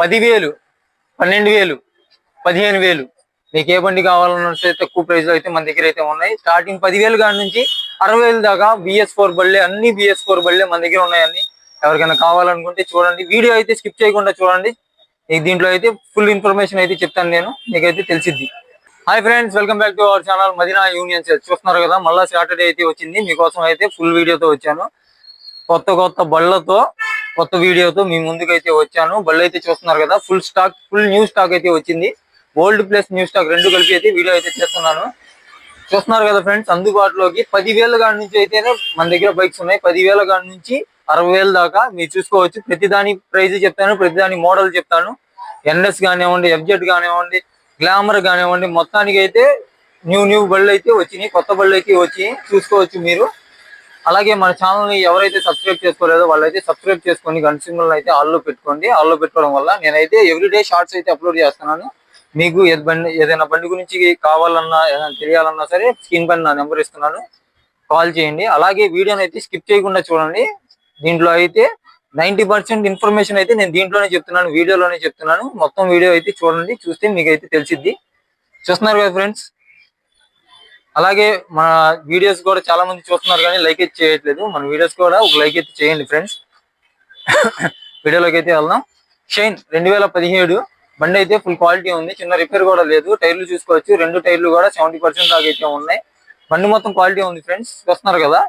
పదివేలు పన్నెండు వేలు పదిహేను వేలు మీకు ఏ బండి కావాలన్నా తక్కువ ప్రైస్ అయితే మన దగ్గర అయితే ఉన్నాయి. స్టార్టింగ్ పదివేలు కాడి నుంచి అరవై వేలు దాకా బిఎస్ ఫోర్ బళ్ళే అన్ని బిఎస్ ఫోర్ బళ్ళే మన దగ్గర ఉన్నాయని ఎవరికైనా కావాలనుకుంటే చూడండి. వీడియో అయితే స్కిప్ చేయకుండా చూడండి. మీకు దీంట్లో అయితే ఫుల్ ఇన్ఫర్మేషన్ అయితే చెప్తాను నేను. మీకైతే తెలిసిద్ది. Hi friends welcome back to our channel Madina union sales. చూస్తున్నారు కదా మళ్ళీ సాటర్డే అయితే వచ్చింది. మీకోసం అయితే ఫుల్ వీడియోతో వచ్చాను. కొత్త కొత్త బళ్ళతో కొత్త వీడియోతో మీ ముందుకైతే వచ్చాను. బళ్ళు అయితే చూస్తున్నారు కదా full stock full new stock అయితే వచ్చింది. ఓల్డ్ ప్లస్ న్యూ స్టాక్ రెండు కలిపి అయితే వీడియో అయితే చేస్తున్నాను. చూస్తున్నారు కదా ఫ్రెండ్స్ అందుబాటులోకి పదివేల కాడి నుంచి అయితేనే మన దగ్గర బైక్స్ ఉన్నాయి. పదివేల కాడి నుంచి అరవై వేల దాకా మీరు చూసుకోవచ్చు. ప్రతిదాని ప్రైజ్ చెప్తాను ప్రతిదాని మోడల్ చెప్తాను. ఎన్ఎస్ కానివ్వండి ఎఫ్జెడ్ కానివ్వండి గ్లామర్ కానివ్వండి మొత్తానికి అయితే న్యూ న్యూ బళ్ళు అయితే వచ్చినాయి. కొత్త బళ్ళు అయితే వచ్చి చూసుకోవచ్చు మీరు. అలాగే మన ఛానల్ని ఎవరైతే సబ్స్క్రైబ్ చేసుకోలేదో వాళ్ళైతే సబ్స్క్రైబ్ చేసుకొని గంట సింబల్ అయితే ఆల్లో పెట్టుకోండి. ఆల్లో పెట్టుకోవడం వల్ల నేనైతే ఎవ్రీడే షార్ట్స్ అయితే అప్లోడ్ చేస్తున్నాను. మీకు ఏది బండి ఏదైనా బండి గురించి కావాలన్నా ఏదైనా తెలియాలన్నా సరే స్క్రీన్ పైన నా నెంబర్ ఇస్తున్నాను. కాల్ చేయండి. అలాగే వీడియోని అయితే స్కిప్ చేయకుండా చూడండి. దీంట్లో అయితే నైన్టీ పర్సెంట్ ఇన్ఫర్మేషన్ అయితే నేను దీంట్లోనే చెప్తున్నాను వీడియోలోనే చెప్తున్నాను. మొత్తం వీడియో అయితే చూడండి చూస్తే మీకు అయితే తెలిసిద్ది. చూస్తున్నారు కదా ఫ్రెండ్స్? అలాగే మన వీడియోస్ కూడా చాలా మంది చూస్తున్నారు కానీ లైక్ అయితే చేయట్లేదు. మన వీడియోస్ కూడా ఒక లైక్ అయితే చేయండి ఫ్రెండ్స్. వీడియోలోకి అయితే వెళ్దాం. షైన్ రెండు వేల పదిహేడు బండి అయితే ఫుల్ క్వాలిటీ ఉంది. చిన్న రిపేర్ కూడా లేదు. టైర్లు చూసుకోవచ్చు. రెండు టైర్లు కూడా సెవెంటీ పర్సెంట్ దాకా అయితే ఉన్నాయి. బండి మొత్తం క్వాలిటీ ఉంది ఫ్రెండ్స్. చూస్తున్నారు కదా?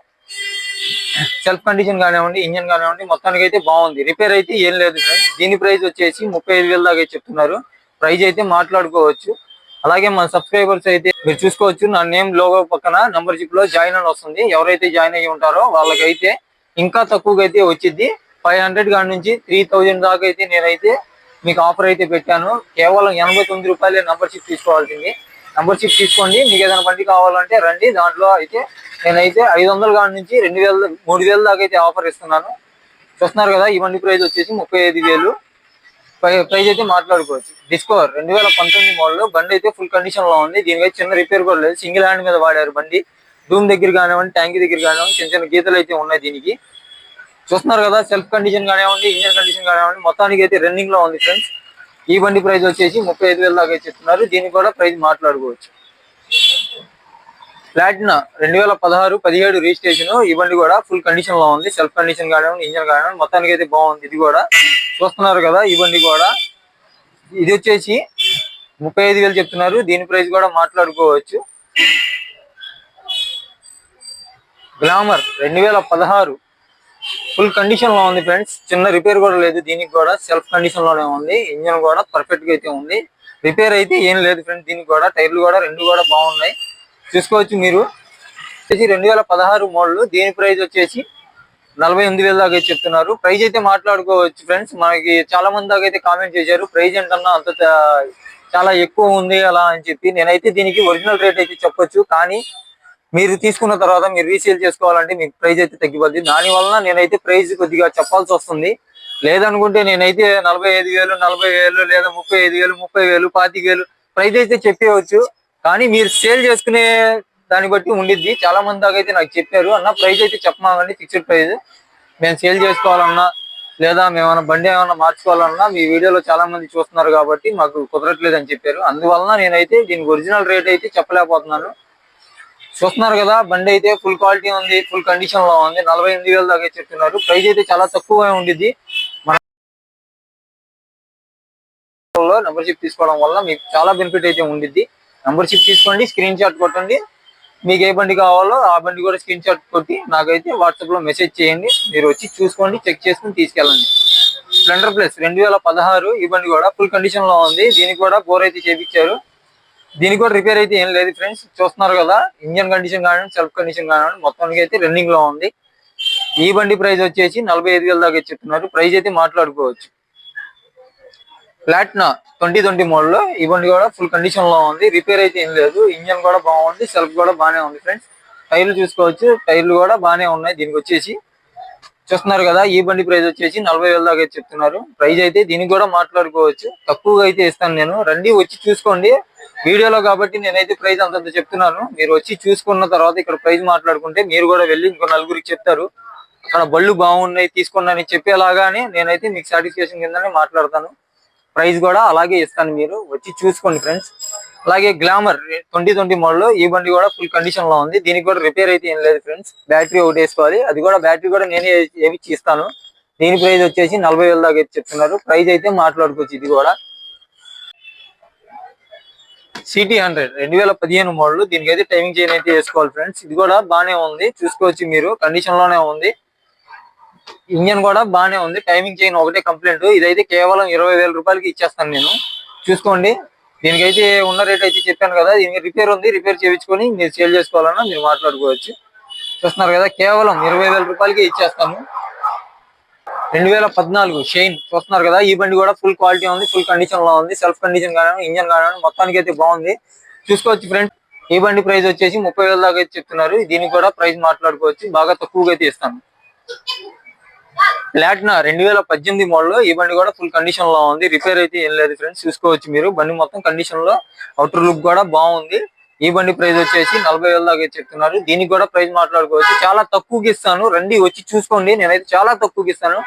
సెల్ఫ్ కండిషన్ కానివ్వండి ఇంజన్ కానివ్వండి మొత్తానికి అయితే బాగుంది. రిపేర్ అయితే ఏం లేదు ఫ్రెండ్స్. దీని ప్రైస్ వచ్చేసి ముప్పై ఐదు వేల దాకా అయితే చెప్తున్నారు. ప్రైస్ అయితే మాట్లాడుకోవచ్చు. అలాగే మన సబ్స్క్రైబర్స్ అయితే మీరు చూసుకోవచ్చు నా నేమ్ లోగో పక్కన నంబర్ చిప్లో జాయిన్ అని వస్తుంది. ఎవరైతే జాయిన్ అయ్యి ఉంటారో వాళ్ళకైతే ఇంకా తక్కువగా అయితే వచ్చింది ఫైవ్ హండ్రెడ్ కాడి నుంచి త్రీ థౌజండ్ దాకా అయితే నేనైతే మీకు ఆఫర్ అయితే పెట్టాను. కేవలం ఎనభై తొమ్మిది రూపాయలే నంబర్షిప్ తీసుకోవాల్సింది. నంబర్షిప్ తీసుకోండి. మీకు ఏదైనా బండి కావాలంటే రండి. దాంట్లో అయితే నేనైతే ఐదు వందల కాడి నుంచి రెండు వేల మూడు వేల దాకా అయితే ఆఫర్ ఇస్తున్నాను. చూస్తున్నారు కదా ఈ బండి ప్రైస్ వచ్చేసి ముప్పై ఐదు వేలు. ప్రై- అయితే మాట్లాడుకోవచ్చు. డిస్కవర్ రెండు వేల పంతొమ్మిది మోడల్ బండి అయితే ఫుల్ కండిషన్లో ఉంది. దీనికైతే చిన్న రిపేర్ కూడా లేదు. సింగిల్ హ్యాండ్ మీద వాడారు బండి. డూమ్ దగ్గర కానివ్వండి ట్యాంక్ దగ్గర కానివ్వండి చిన్న చిన్న గీతలు అయితే ఉన్నాయి దీనికి. చూస్తున్నారు కదా సెల్ఫ్ కండిషన్ కానివ్వండి ఇంజన్ కండిషన్ కానివ్వండి మొత్తానికి అయితే రన్నింగ్లో ఉంది ఫ్రెండ్స్ ఈ బండి ప్రైస్ వచ్చేసి ముప్పై ఐదు వేల దాకా చెప్తున్నారు దీనికి కూడా ప్రైస్ మాట్లాడుకోవచ్చు. ప్లాటినా రెండు వేల పదహారు పదిహేడు రిజిస్ట్రేషన్ ఈ బండి కూడా ఫుల్ కండిషన్లో ఉంది. సెల్ఫ్ కండిషన్ కానివ్వండి ఇంజన్ కానివ్వండి మొత్తానికి అయితే బాగుంది. ఇది కూడా చూస్తున్నారు కదా ఈ బండి కూడా. ఇది వచ్చేసి ముప్పై ఐదు వేలు చెప్తున్నారు. దీని ప్రైస్ కూడా మాట్లాడుకోవచ్చు. గ్లామర్ రెండు వేల పదహారు ఫుల్ కండిషన్లో ఉంది ఫ్రెండ్స్. చిన్న రిపేర్ కూడా లేదు. దీనికి కూడా సెల్ఫ్ కండిషన్లోనే ఉంది. ఇంజన్ కూడా పర్ఫెక్ట్గా అయితే ఉంది. రిపేర్ అయితే ఏం లేదు ఫ్రెండ్స్. దీనికి కూడా టైర్లు కూడా రెండు కూడా బాగున్నాయి. చూసుకోవచ్చు మీరు. వచ్చేసి రెండు వేల పదహారు మోడల్. దీని ప్రైస్ వచ్చేసి నలభై ఎనిమిది వేల దాకా అయితే చెప్తున్నారు. ప్రైజ్ అయితే మాట్లాడుకోవచ్చు ఫ్రెండ్స్. మనకి చాలా మంది దాకా అయితే కామెంట్ చేశారు. ప్రైజ్ ఏంటన్నా అంత చాలా ఎక్కువ ఉంది అలా అని చెప్పి. నేనైతే దీనికి ఒరిజినల్ రేట్ అయితే చెప్పొచ్చు. కానీ మీరు తీసుకున్న తర్వాత మీరు రీసేల్ చేసుకోవాలంటే మీకు ప్రైజ్ అయితే తగ్గిపోద్ది. దాని వలన నేనైతే ప్రైజ్ కొద్దిగా చెప్పాల్సి వస్తుంది. లేదనుకుంటే నేనైతే నలభై ఐదు వేలు నలభై వేలు లేదా ముప్పై ఐదు వేలు ముప్పై వేలు పాతిక వేలు ప్రైజ్ అయితే చెప్పేయవచ్చు కానీ మీరు సేల్ చేసుకునే దాన్ని బట్టి ఉండిద్ది. చాలా మంది దాకా అయితే నాకు చెప్పారు. అన్న ప్రైస్ అయితే చెప్పమాకండి. ఫిక్స్డ్ ప్రైస్ మేము సేల్ చేసుకోవాలన్నా లేదా మేము బండి ఏమైనా మార్చుకోవాలన్నా మీ వీడియోలో చాలా మంది చూస్తున్నారు కాబట్టి మాకు కుదరట్లేదు అని చెప్పారు. అందువలన నేనైతే దీనికి ఒరిజినల్ రేట్ అయితే చెప్పలేకపోతున్నాను. చూస్తున్నారు కదా బండి అయితే ఫుల్ క్వాలిటీ ఉంది ఫుల్ కండిషన్లో ఉంది. నలభై ఎనిమిది వేల దాకా చెప్తున్నారు. ప్రైస్ అయితే చాలా తక్కువ ఉండిద్ది. మన మెంబర్షిప్ తీసుకోవడం వల్ల మీకు చాలా బెనిఫిట్ అయితే ఉండిద్ది. మెంబర్షిప్ తీసుకోండి స్క్రీన్ షాట్ కొట్టండి. మీకు ఏ బండి కావాలో ఆ బండి కూడా స్క్రీన్ షాట్ కొట్టి నాకైతే వాట్సాప్లో మెసేజ్ చేయండి. మీరు వచ్చి చూసుకోండి చెక్ చేసుకుని తీసుకెళ్ళండి. స్ప్లెండర్ ప్లస్ రెండు వేల పదహారు ఈ బండి కూడా ఫుల్ కండిషన్లో ఉంది. దీనికి కూడా బోర్ అయితే చేపించారు. దీనికి కూడా రిపేర్ అయితే ఏం లేదు ఫ్రెండ్స్ చూస్తున్నారు కదా ఇంజన్ కండిషన్ కానివ్వండి సెల్ఫ్ కండిషన్ కానివ్వండి మొత్తానికి అయితే రన్నింగ్లో ఉంది. ఈ బండి ప్రైస్ వచ్చేసి నలభై ఐదు వేల దాకా చెప్తున్నారు ప్రైస్ అయితే మాట్లాడుకోవచ్చు. ప్లాట్నా ట్వంటీ ట్వంటీ మోడల్లో. ఈ బండి కూడా ఫుల్ కండిషన్లో ఉంది. రిపేర్ అయితే ఏం లేదు. ఇంజన్ కూడా బాగుంది. సెల్ఫ్ కూడా బాగానే ఉంది ఫ్రెండ్స్ టైర్లు చూసుకోవచ్చు. టైర్లు కూడా బాగానే ఉన్నాయి దీనికి వచ్చేసి. చూస్తున్నారు కదా ఈ బండి ప్రైస్ వచ్చేసి నలభై వేల దాకా అయితే చెప్తున్నారు. ప్రైజ్ అయితే దీనికి కూడా మాట్లాడుకోవచ్చు. తక్కువగా అయితే ఇస్తాను నేను. రండి వచ్చి చూసుకోండి. వీడియోలో కాబట్టి నేనైతే ప్రైజ్ అంతంత చెప్తున్నాను. మీరు వచ్చి చూసుకున్న తర్వాత ఇక్కడ ప్రైస్ మాట్లాడుకుంటే మీరు కూడా వెళ్ళి ఇంకో నలుగురికి చెప్తారు. అక్కడ బళ్ళు బాగున్నాయి తీసుకోండి అని చెప్పేలాగానే నేనైతే మీకు సాటిస్ఫాక్షన్ కిందనే మాట్లాడతాను. ప్రైస్ కూడా అలాగే ఇస్తాను మీరు. వచ్చి చూసుకోండి ఫ్రెండ్స్. అలాగే గ్లామర్ ట్వంటీ ట్వంటీ మోడల్ ఈ బండి కూడా ఫుల్ కండిషన్లో ఉంది. దీనికి కూడా రిపేర్ అయితే ఏం లేదు ఫ్రెండ్స్. బ్యాటరీ ఒకటి వేసుకోవాలి. అది కూడా బ్యాటరీ కూడా నేనే ఏమిచ్చి ఇస్తాను దీని ప్రైస్ వచ్చేసి నలభై వేల దాకా అయితే చెప్తున్నారు. ప్రైస్ అయితే మాట్లాడుకోవచ్చు ఇది కూడా. సిటీ హండ్రెడ్ రెండు వేల పదిహేను మోడల్. దీనికి అయితే టైమింగ్ చైన్ అయితే వేసుకోవాలి ఫ్రెండ్స్. ఇది కూడా బాగానే ఉంది. చూసుకోవచ్చు మీరు. కండిషన్లోనే ఉంది. ఇంజన్ కూడా బాగానే ఉంది. టైమింగ్ చైన్ ఒకటే కంప్లైంట్. ఇదైతే కేవలం ఇరవై వేల రూపాయలకి ఇచ్చేస్తాను నేను. చూసుకోండి. దీనికైతే ఉన్న రేట్ అయితే చెప్పాను కదా దీనికి రిపేర్ ఉంది. రిపేర్ చేయించుకొని మీరు సేల్ చేసుకోవాలన్నా మీరు మాట్లాడుకోవచ్చు. చూస్తున్నారు కదా కేవలం ఇరవై వేల రూపాయలకి ఇచ్చేస్తాను. రెండు వేల పద్నాలుగు షైన్ చూస్తున్నారు కదా ఈ బండి కూడా ఫుల్ క్వాలిటీ ఉంది ఫుల్ కండిషన్లో ఉంది. సెల్ఫ్ కండిషన్ కానీ ఇంజన్ కానీ మొత్తానికి అయితే బాగుంది. చూసుకోవచ్చు ఫ్రెండ్. ఈ బండి ప్రైస్ వచ్చేసి ముప్పై వేల దాకా అయితే చెప్తున్నారు. దీనికి కూడా ప్రైస్ మాట్లాడుకోవచ్చు. బాగా తక్కువగా అయితే ఇస్తాను. ప్లాట్నా రెండు వేల పద్దెనిమిది మోడల్ ఈ బండి కూడా ఫుల్ కండిషన్లో ఉంది. రిపేర్ అయితే ఏం లేదు ఫ్రెండ్స్ చూసుకోవచ్చు మీరు. బండి మొత్తం కండిషన్లో అవుటర్ లుక్ కూడా బాగుంది. ఈ బండి ప్రైస్ వచ్చేసి నలభై వేల దాకా చెప్తున్నారు. దీనికి కూడా ప్రైస్ మాట్లాడుకోవచ్చు. చాలా తక్కువకి ఇస్తాను. రండి వచ్చి చూసుకోండి. నేనైతే చాలా తక్కువకి ఇస్తాను.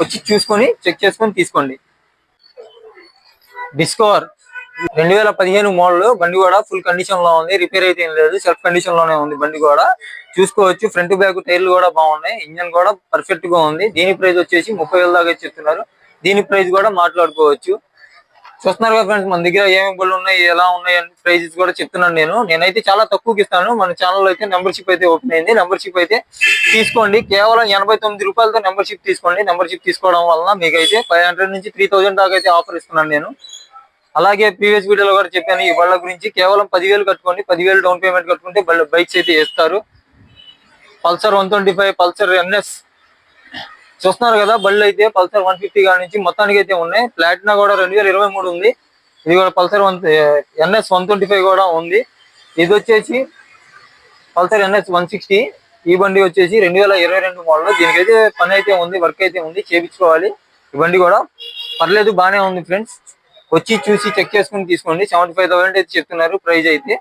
వచ్చి చూసుకొని చెక్ చేసుకొని తీసుకోండి. డిస్కవర్ రెండు వేల పదిహేను మోడల్ బండి కూడా ఫుల్ కండిషన్లో ఉంది. రిపేర్ అయితే ఏం లేదు. సెల్ఫ్ కండిషన్లోనే ఉంది బండి కూడా. చూసుకోవచ్చు. ఫ్రంట్ బ్యాక్ టైర్లు కూడా బాగున్నాయి. ఇంజన్ కూడా పర్ఫెక్ట్గా ఉంది. దీని ప్రైస్ వచ్చేసి ముప్పై వేల దాకా చెప్తున్నారు. దీని ప్రైస్ కూడా మాట్లాడుకోవచ్చు. చూస్తున్నారు కదా ఫ్రెండ్స్ మన దగ్గర ఏమేమి బళ్ళు ఉన్నాయి ఎలా ఉన్నాయి అని ప్రైజెస్ కూడా చెప్తున్నాను నేను. నేనైతే చాలా తక్కువకి ఇస్తాను. మన ఛానల్లో అయితే మెంబర్షిప్ అయితే ఓపెన్ అయింది. మెంబర్షిప్ అయితే తీసుకోండి. కేవలం ఎనభై తొమ్మిది రూపాయలతో మెంబర్షిప్ తీసుకోండి. మెంబర్షిప్ తీసుకోవడం వలన మీకు అయితే ఫైవ్ హండ్రెడ్ నుంచి త్రీ థౌసండ్ దాకా అయితే ఆఫర్ ఇస్తున్నాను నేను. అలాగే ప్రీవియస్ వీడియోలో కూడా చెప్పాను ఈ బళ్ళ గురించి. కేవలం పదివేలు కట్టుకోండి పదివేలు డౌన్ పేమెంట్ కట్టుకుంటే బళ్ళ బైక్స్ అయితే వేస్తారు. Pulsar one twenty five Pulsar NS. చూస్తున్నారు కదా బళ్ళు అయితే పల్సర్ వన్ ఫిఫ్టీ కాడి నుంచి మొత్తానికి అయితే ఉన్నాయి. ప్లాటినా కూడా రెండు వేల ఇరవై మూడు ఉంది. ఇది కూడా Pulsar one NS one twenty five కూడా ఉంది. ఇది వచ్చేసి పల్సర్ ఎన్ఎస్ వన్ సిక్స్టీ. ఈ బండి వచ్చేసి రెండు వేల ఇరవై రెండు మోడల్. దీనికైతే పని అయితే ఉంది వర్క్ అయితే ఉంది చేపించుకోవాలి. ఈ బండి కూడా పర్లేదు బాగానే ఉంది ఫ్రెండ్స్. వచ్చి చూసి చెక్ చేసుకుని తీసుకోండి. సెవెంటీ ఫైవ్ థౌసండ్ అయితే చెప్తున్నారు ప్రైజ్ అయితే.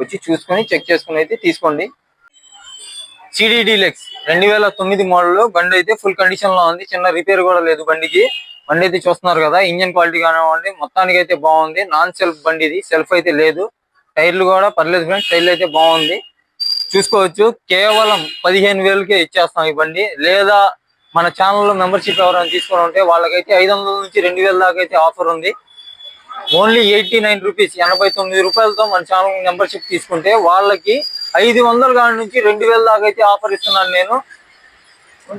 వచ్చి చూసుకొని చెక్ చేసుకుని అయితే తీసుకోండి. సిడి డీలెక్స్ రెండు వేల తొమ్మిది మోడల్ బండి అయితే ఫుల్ కండిషన్లో ఉంది. చిన్న రిపేర్ కూడా లేదు బండికి. బండి అయితే చూస్తున్నారు కదా ఇంజన్ క్వాలిటీ కానివ్వండి మొత్తానికి అయితే బాగుంది. నాన్ సెల్ఫ్ బండి ఇది. సెల్ఫ్ అయితే లేదు. టైర్లు కూడా పర్లేదు ఫ్రెండ్స్ టైర్లు అయితే బాగుంది. చూసుకోవచ్చు. కేవలం పదిహేను వేలకే ఇచ్చేస్తాం ఈ బండి. లేదా మన ఛానల్లో మెంబర్షిప్ ఎవరైనా తీసుకోవాలంటే ఉంటే వాళ్ళకైతే ఐదు వందల నుంచి రెండు వేల దాకా అయితే ఆఫర్ ఉంది. ఓన్లీ ఎయిటీ నైన్ రూపీస్ ఎనభై తొమ్మిది రూపాయలతో మన ఛానల్ మెంబర్షిప్ తీసుకుంటే వాళ్ళకి ఐదు వందల కాడి నుంచి రెండు వేల దాకా అయితే ఆఫర్ ఇస్తున్నాను నేను.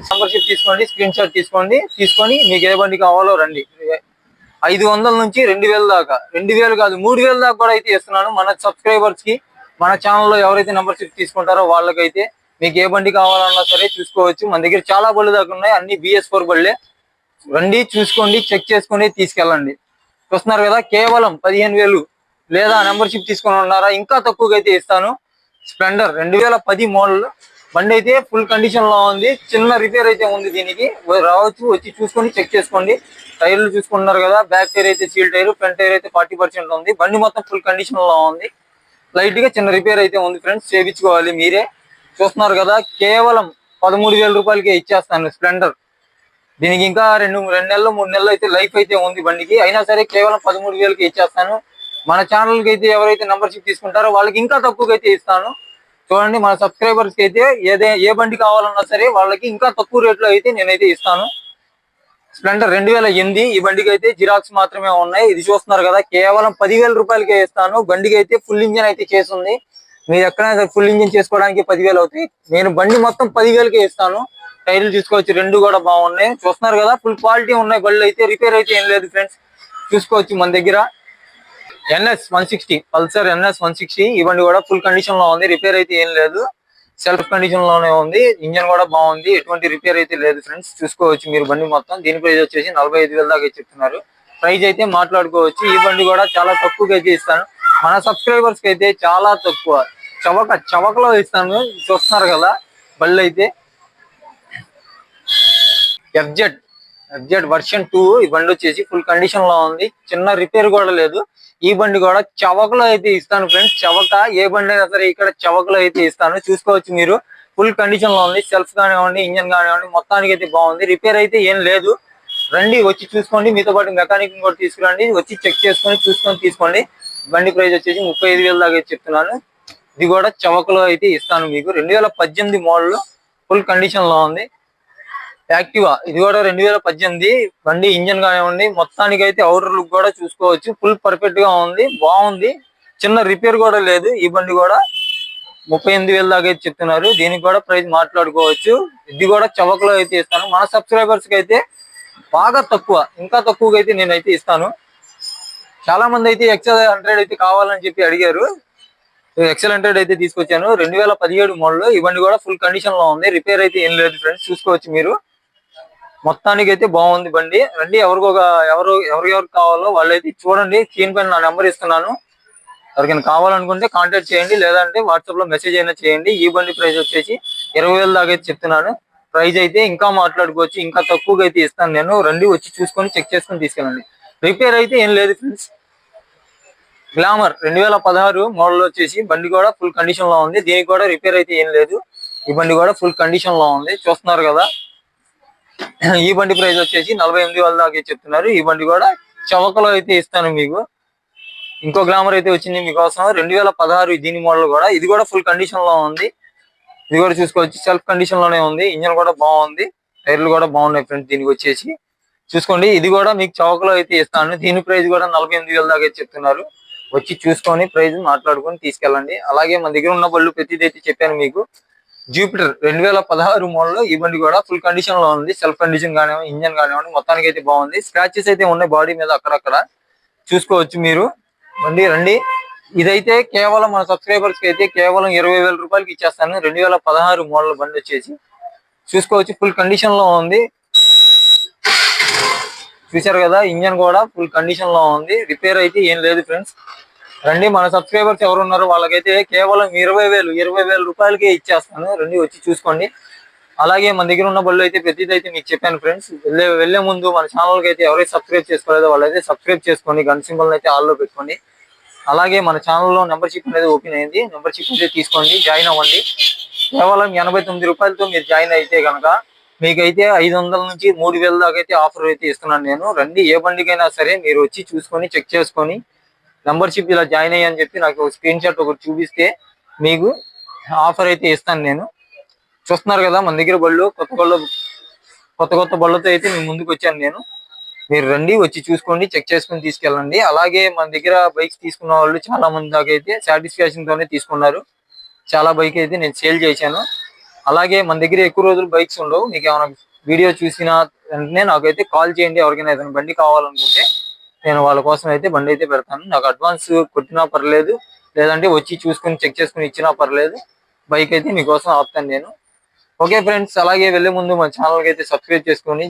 మెంబర్షిప్ తీసుకోండి స్క్రీన్ షాట్ తీసుకోండి తీసుకొని మీకు ఏ బండి కావాలో రండి. ఐదు వందల నుంచి రెండు వేల దాకా రెండు వేలు కాదు మూడు వేల దాకా కూడా అయితే ఇస్తున్నాను. మన సబ్స్క్రైబర్స్కి మన ఛానల్లో ఎవరైతే మెంబర్షిప్ తీసుకుంటారో వాళ్ళకైతే మీకు ఏ బండి కావాలన్నా సరే చూసుకోవచ్చు. మన దగ్గర చాలా బళ్ళు దాకా ఉన్నాయి అన్ని బిఎస్ ఫోర్ బళ్ళే రండి చూసుకోండి చెక్ చేసుకోండి తీసుకెళ్ళండి. చూస్తున్నారు కదా కేవలం పదిహేను వేలు. లేదా మెంబర్షిప్ తీసుకొని ఉన్నారా? ఇంకా తక్కువగా అయితే ఇస్తాను. స్ప్లెండర్ రెండు వేల పది మోడల్. బండి అయితే ఫుల్ కండిషన్లో ఉంది. చిన్న రిపేర్ అయితే ఉంది దీనికి. రావచ్చు వచ్చి చూసుకొని చెక్ చేసుకోండి. టైర్లు చూసుకుంటున్నారు కదా బ్యాక్ టైర్ అయితే సీల్ టైర్ ఫ్రంట్ టైర్ అయితే ఫార్టీ పర్సెంట్ ఉంది. బండి మొత్తం ఫుల్ కండిషన్లో ఉంది. లైట్గా చిన్న రిపేర్ అయితే ఉంది ఫ్రెండ్స్. చేయించుకోవాలి మీరే. చూస్తున్నారు కదా కేవలం పదమూడు వేల రూపాయలకే ఇచ్చేస్తాను స్ప్లెండర్. దీనికి ఇంకా రెండు రెండు నెలలు మూడు నెలలు అయితే లైఫ్ అయితే ఉంది బండికి. అయినా సరే కేవలం పదమూడు వేలకి ఇచ్చేస్తాను. మన ఛానల్కి అయితే ఎవరైతే మెంబర్షిప్ తీసుకుంటారో వాళ్ళకి ఇంకా తక్కువగా అయితే ఇస్తాను. చూడండి మన సబ్స్క్రైబర్స్కి అయితే ఏదే ఏ బండి కావాలన్నా సరే వాళ్ళకి ఇంకా తక్కువ రేట్లో అయితే నేనైతే ఇస్తాను. స్ప్లెండర్ రెండు వేల ఎనిమిది ఈ బండికి అయితే జిరాక్స్ మాత్రమే ఉన్నాయి. ఇది చూస్తున్నారు కదా కేవలం పదివేల రూపాయలకే ఇస్తాను. బండికి అయితే ఫుల్ ఇంజన్ అయితే చేస్తుంది. మీరు ఎక్కడైనా ఫుల్ ఇంజిన్ చేసుకోవడానికి పదివేలు అవుతాయి. నేను బండి మొత్తం పదివేలకే ఇస్తాను. టైర్లు చూసుకోవచ్చు. రెండు కూడా బాగున్నాయి. చూస్తున్నారు కదా ఫుల్ క్వాలిటీ ఉన్నాయి. బళ్ళు అయితే రిపేర్ అయితే ఏం లేదు ఫ్రెండ్స్ చూసుకోవచ్చు మన దగ్గర. NS one sixty Pulsar NS one sixty ఈ బండి కూడా ఫుల్ కండిషన్లో ఉంది. రిపేర్ అయితే ఏం లేదు. సెల్ఫ్ కండిషన్లోనే ఉంది. ఇంజన్ కూడా బాగుంది. ఎటువంటి రిపేర్ అయితే లేదు ఫ్రెండ్స్ చూసుకోవచ్చు మీరు బండి మొత్తం. దీని ప్రైస్ వచ్చేసి నలభై ఐదు దాకా చెప్తున్నారు. ప్రైజ్ అయితే మాట్లాడుకోవచ్చు. ఈ బండి కూడా చాలా తక్కువగా అయితే ఇస్తాను మన సబ్స్క్రైబర్స్కి అయితే చాలా తక్కువ. చవక చవకలో ఇస్తాను. చూస్తున్నారు కదా బళ్ళు అయితే. ఎఫ్జెడ్ ఎఫ్జెడ్ వర్షన్ టూ ఈ బండి వచ్చేసి ఫుల్ కండిషన్లో ఉంది. చిన్న రిపేర్ కూడా లేదు. ఈ బండి కూడా చవకలో అయితే ఇస్తాను ఫ్రెండ్స్ చవక ఏ బండి అయినా సరే ఇక్కడ చవకలో అయితే ఇస్తాను. చూసుకోవచ్చు మీరు. ఫుల్ కండిషన్లో ఉంది. సెల్ఫ్ కానివ్వండి ఇంజన్ కానివ్వండి మొత్తానికి అయితే బాగుంది. రిపేర్ అయితే ఏం లేదు. రండి వచ్చి చూసుకోండి. మీతో పాటు మెకానిక్ కూడా తీసుకురండి. వచ్చి చెక్ చేసుకొని చూసుకొని తీసుకోండి. బండి ప్రైస్ వచ్చేసి ముప్పై ఐదు వేల దాకా చెప్తున్నాను. ఇది కూడా చవకలో అయితే ఇస్తాను మీకు. రెండు వేల పద్దెనిమిది మోడల్ ఫుల్ కండిషన్లో ఉంది. యాక్టివా? ఇది కూడా రెండు వేల పద్దెనిమిది. బండి ఇంజన్ కానివ్వండి మొత్తానికి అయితే అవుటర్ లుక్ కూడా చూసుకోవచ్చు. ఫుల్ పర్ఫెక్ట్గా ఉంది బాగుంది. చిన్న రిపేర్ కూడా లేదు. ఈ బండి కూడా ముప్పై ఎనిమిది వేల దాకా అయితే చెప్తున్నారు. దీనికి కూడా ప్రైస్ మాట్లాడుకోవచ్చు. ఇది కూడా చవకలో అయితే ఇస్తాను. మన సబ్స్క్రైబర్స్కి అయితే బాగా తక్కువ ఇంకా తక్కువగా అయితే నేనైతే ఇస్తాను. చాలా మంది అయితే ఎక్సెల్ హండ్రెడ్ అయితే కావాలని చెప్పి అడిగారు. ఎక్సెల్ హండ్రెడ్ అయితే తీసుకొచ్చాను. రెండు వేల పదిహేడు మోడల్ ఈ బండి కూడా ఫుల్ కండిషన్లో ఉంది. రిపేర్ అయితే ఏం లేదు ఫ్రెండ్స్ చూసుకోవచ్చు మీరు. మొత్తానికి అయితే బాగుంది బండి. రండి ఎవరికొక ఎవరు ఎవరికి కావాలో వాళ్ళైతే చూడండి. స్క్రీన్ పైన నా నెంబర్ ఇస్తున్నాను. ఎవరికైనా కావాలనుకుంటే కాంటాక్ట్ చేయండి. లేదంటే వాట్సాప్లో మెసేజ్ అయినా చేయండి. ఈ బండి ప్రైస్ వచ్చేసి ఇరవై వేల దాకా అయితే చెప్తున్నాను. ప్రైస్ అయితే ఇంకా మాట్లాడుకోవచ్చు. ఇంకా తక్కువగా అయితే ఇస్తాను నేను. రండి వచ్చి చూసుకొని చెక్ చేసుకొని తీసుకెళ్ళండి. రిపేర్ అయితే ఏం లేదు ఫ్రెండ్స్. గ్లామర్ రెండు వేల పదహారు మోడల్ వచ్చేసి బండి కూడా ఫుల్ కండిషన్లో ఉంది. దీనికి కూడా రిపేర్ అయితే ఏం లేదు. ఈ బండి కూడా ఫుల్ కండిషన్లో ఉంది. చూస్తున్నారు కదా. ఈ బండి ప్రైస్ వచ్చేసి నలభై ఎనిమిది వేల దాకా చెప్తున్నారు. ఈ బండి కూడా చవకలో అయితే ఇస్తాను మీకు. ఇంకో గ్లామర్ అయితే వచ్చింది మీకోసం. రెండు వేల పదహారు దీని మోడల్ కూడా. ఇది కూడా ఫుల్ కండిషన్లో ఉంది. ఇది కూడా చూసుకోవచ్చు. సెల్ఫ్ కండిషన్లోనే ఉంది. ఇంజన్ కూడా బాగుంది. టైర్లు కూడా బాగున్నాయి ఫ్రెండ్స్ దీనికి వచ్చేసి. చూసుకోండి. ఇది కూడా మీకు చౌకలో అయితే ఇస్తాను. దీని ప్రైస్ కూడా నలభై ఎనిమిది వేల దాకా చెప్తున్నారు. వచ్చి చూసుకొని ప్రైస్ మాట్లాడుకొని తీసుకెళ్ళండి. అలాగే మన దగ్గర ఉన్న బళ్ళు ప్రతిదైతే చెప్పాను మీకు. జూపిటర్ రెండు వేల పదహారు మోడల్లో ఈ బండి కూడా ఫుల్ కండిషన్లో ఉంది. సెల్ఫ్ కండిషన్ కానివ్వండి ఇంజన్ కానివ్వండి మొత్తానికి అయితే బాగుంది. స్క్రాచెస్ అయితే ఉన్నాయి బాడీ మీద అక్కడక్కడ. చూసుకోవచ్చు మీరు. బండి రండి. ఇదైతే కేవలం మన సబ్స్క్రైబర్స్కి అయితే కేవలం ఇరవై వేల రూపాయలకి ఇచ్చేస్తాను. రెండు వేల పదహారు మోడల్ బండి వచ్చేసి. చూసుకోవచ్చు ఫుల్ కండిషన్లో ఉంది. చూసారు కదా ఇంజన్ కూడా ఫుల్ కండిషన్లో ఉంది. రిపేర్ అయితే ఏం లేదు ఫ్రెండ్స్ రండి మన సబ్స్క్రైబర్స్ ఎవరు ఉన్నారో వాళ్ళకైతే కేవలం ఇరవై వేలు ఇరవై వేల రూపాయలకే ఇచ్చేస్తాను. రండి వచ్చి చూసుకోండి. అలాగే మన దగ్గర ఉన్న బళ్ళు అయితే ప్రతిదీ అయితే మీకు చెప్పాను ఫ్రెండ్స్ వెళ్ళే వెళ్ళే ముందు మన ఛానల్కి అయితే ఎవరైతే సబ్స్క్రైబ్ చేసుకోలేదో వాళ్ళైతే సబ్స్క్రైబ్ చేసుకోండి. గన్ సింబల్ అయితే ఆల్లో పెట్టుకోండి. అలాగే మన ఛానల్లో మెంబర్షిప్ అనేది ఓపెన్ అయింది. మెంబర్షిప్ అయితే తీసుకోండి జాయిన్ అవ్వండి. కేవలం ఎనభై తొమ్మిది రూపాయలతో మీరు జాయిన్ అయితే కనుక మీకైతే ఐదు వందల నుంచి మూడు వేల దాకా అయితే ఆఫర్ అయితే ఇస్తున్నాను నేను. రండి ఏ బండికైనా సరే మీరు వచ్చి చూసుకొని చెక్ చేసుకొని మెంబర్షిప్ ఇలా జాయిన్ అయ్యని చెప్పి నాకు ఒక స్క్రీన్ షాట్ ఒకటి చూపిస్తే మీకు ఆఫర్ అయితే ఇస్తాను నేను. చూస్తున్నారు కదా మన దగ్గర బళ్ళు కొత్త బళ్ళు కొత్త కొత్త బళ్ళతో అయితే మీ ముందుకు వచ్చాను నేను. మీరు రండి వచ్చి చూసుకోండి చెక్ చేసుకొని తీసుకెళ్ళండి. అలాగే మన దగ్గర బైక్స్ తీసుకున్న వాళ్ళు చాలా మంది దాకా అయితే సాటిస్ఫాక్షన్ తోనే తీసుకున్నారు. చాలా బైక్ అయితే నేను సేల్ చేశాను. అలాగే మన దగ్గర ఎక్కువ రోజులు బైక్స్ ఉండవు. మీకు ఏమైనా వీడియో చూసిన వెంటనే నాకైతే కాల్ చేయండి ఎవరికైనా ఏదైనా బండి కావాలనుకుంటే. నేను వాళ్ళ కోసం అయితే బండి అయితే పెడతాను. నాకు అడ్వాన్స్ కొట్టినా పర్లేదు లేదంటే వచ్చి చూసుకొని చెక్ చేసుకుని ఇచ్చినా పర్లేదు. బైక్ అయితే మీకోసం ఆపుతాను నేను. ఓకే ఫ్రెండ్స్ అలాగే వెళ్ళే ముందు మన ఛానల్కి అయితే సబ్స్క్రైబ్ చేసుకొని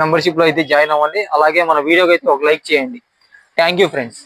మెంబర్షిప్లో అయితే జాయిన్ అవ్వండి. అలాగే మన వీడియోకి అయితే ఒక లైక్ చేయండి. Thank you friends